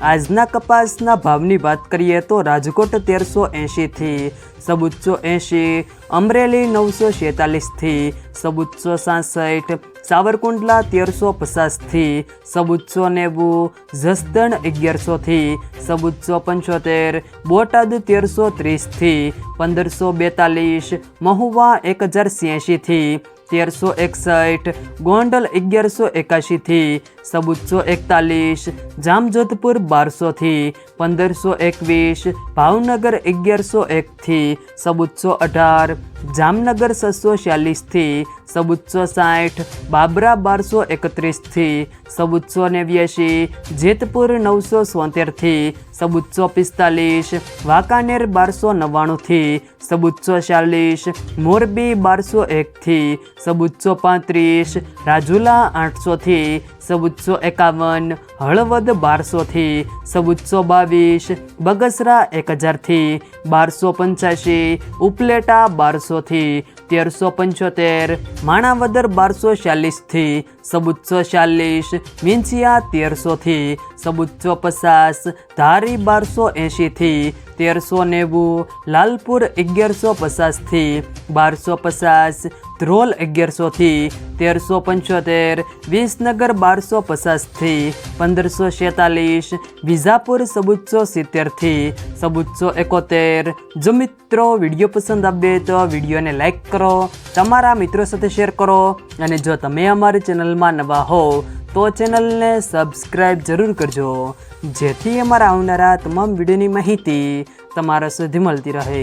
આજના કપાસના ભાવની વાત કરીએ તો રાજકોટ તેરસો એંશીથી સબુચ્ચો એંશી, અમરેલી નવસો છેતાલીસથી સબુચ્ચો સાસઠ, સાવરકુંડલા તેરસો પચાસથી સબુચ્ચો નેવું, જસદણ અગિયારસોથી સબુચ્ચો પંચોતેર, બોટાદ તેરસો ત્રીસથી, પંદરસો બેતાલીસ, મહુવા એક હજાર છ્યાસીથી તેરસો એકસઠ ગોંડલ અગિયારસો એકાશીથી સબુચ્ચો એકતાલીસ જામજોધપુર બારસોથી પંદરસો એકવીસ, ભાવનગર અગિયારસો એકથી સબુત્સો અઢાર, જામનગર છસો છ્યાલીસથી સબુત્સો સાઠ, બાબરા બારસો એકત્રીસથી સબુત્સો નેવ્યાશી, જેતપુર નવસો સોતેરથી સબુત્સો પિસ્તાલીસ, વાંકાનેર બારસો નવ્વાણુંથી સબુત્સો ચાલીસ, મોરબી બારસો એકથી સબુચ્ચો પાંત્રીસ, રાજુલા આઠસોથી સબુત્સો એકાવન, હળવદ બારસોથી સબુત્સો બાવીસ બગસરા એક હજારથી બારસો પંચ્યાસી ઉપલેટા બારસોથી તેરસો પંચોતેર, માણાવદર બારસો ચાલીસથી સબુચ્ચો ચાલીસ વિંછિયા તેરસોથી સબુચ્ચો પચાસ, ધારી બારસો એંશીથી તેરસો નેવું, લાલપુર અગિયારસો પચાસથી બારસો પચાસ ધ્રોલ અગિયારસોથી તેરસો પંચોતેર, વિસનગર બારસો પચાસથી પંદરસો છેતાલીસ, વિજાપુર સબુચ્ચો સિત્તેરથી સબુચ્ચો એકોતેર. જો મિત્રો વીડિયો પસંદ આવે તો વિડીયોને લાઇક કરો, તમારા મિત્રો સાથે શેર કરો અને જો તમે અમારી ચેનલમાં નવા હો તો ચેનલને સબસ્ક્રાઈબ જરૂર કરજો. જેથી અમારા આવનારા તમામ વિડીયોની માહિતી તમારા સુધી મળતી રહે.